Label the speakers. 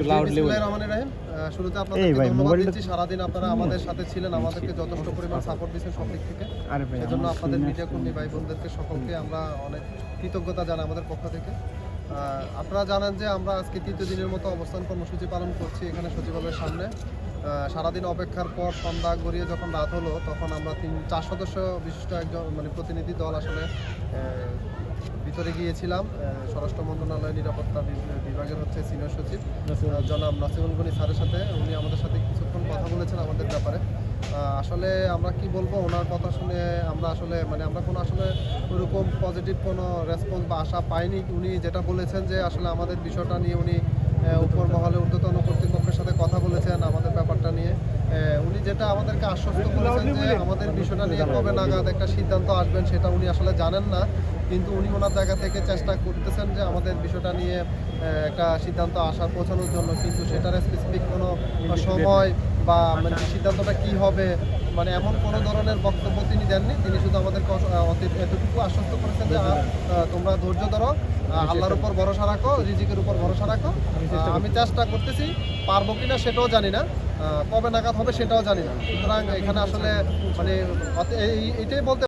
Speaker 1: একটু লাউডলি
Speaker 2: শুরুতে আপনাদের সারাদিন আপনারা আমাদের সাথে ছিলেন আমাদেরকে যথেষ্ট পরিমাণ সাপোর্ট দিচ্ছেন সব দিক থেকে। সেজন্য আপনাদের মিডিয়া কর্মী ভাই বোনদেরকে সকলকে আমরা অনেক কৃতজ্ঞতা জানাই আমাদের পক্ষ থেকে। আপনারা জানেন যে আমরা আজকে তৃতীয় দিনের মতো অবস্থান কর্মসূচি পালন করছি এখানে সচিবালয়ের সামনে। সারাদিন অপেক্ষার পর সন্ধ্যা গড়িয়ে যখন রাত হলো তখন আমরা তিন চার সদস্য বিশিষ্ট একজন মানে প্রতিনিধি দল আসলে ভিতরে গিয়েছিলাম। স্বরাষ্ট্র মন্ত্রণালয়ের নিরাপত্তা বিভাগের হচ্ছে সিনিয়র সচিব জনাব নাসিমুল গনি স্যারের সাথে। উনি আমাদের সাথে কিছুক্ষণ কথা বলেছেন আমাদের ব্যাপারে। আসলে আমরা কি বলব ওনার কথা শুনে আমরা আসলে মানে আমরা কোনো আসলে ওরকম পজিটিভ কোনো রেসপন্স বা আশা পাইনি উনি যেটা বলেছেন যে আসলে আমাদের বিষয়টা নিয়ে উনি উপর মহলে ঊর্ধ্বতন কর্তৃপক্ষের সাথে কথা বলেছেন আমাদের ব্যাপারটা নিয়ে। উনি যেটা আমাদেরকে আশ্বস্ত করেছেন যে আমাদের বিষয়টা নিয়ে কবে নাগাদ একটা সিদ্ধান্ত আসবেন সেটা উনি আসলে জানেন না। কিন্তু উনি ওনার জায়গা থেকে চেষ্টা করতেছেন যে আমাদের বিষয়টা নিয়ে একটা সিদ্ধান্ত আসার পৌঁছানোর জন্য। কিন্তু সেটার স্পেসিফিক কোনো সময় বা মানে সিদ্ধান্তটা কি হবে মানে এমন কোনো ধরনের বক্তব্য তিনি দেননি। তিনি শুধু আমাদেরকে এতটুকু আশ্বস্ত করেছেন যে তোমরা ধৈর্য ধরো আল্লাহর উপর ভরসা রাখো রিজিকের উপর ভরসা রাখো। আমি চেষ্টা করতেছি পারব কিনা সেটাও জানি না। কবে নাগাদ হবে সেটাও জানি না। সুতরাং এখানে আসলে মানে এইটাই বলতে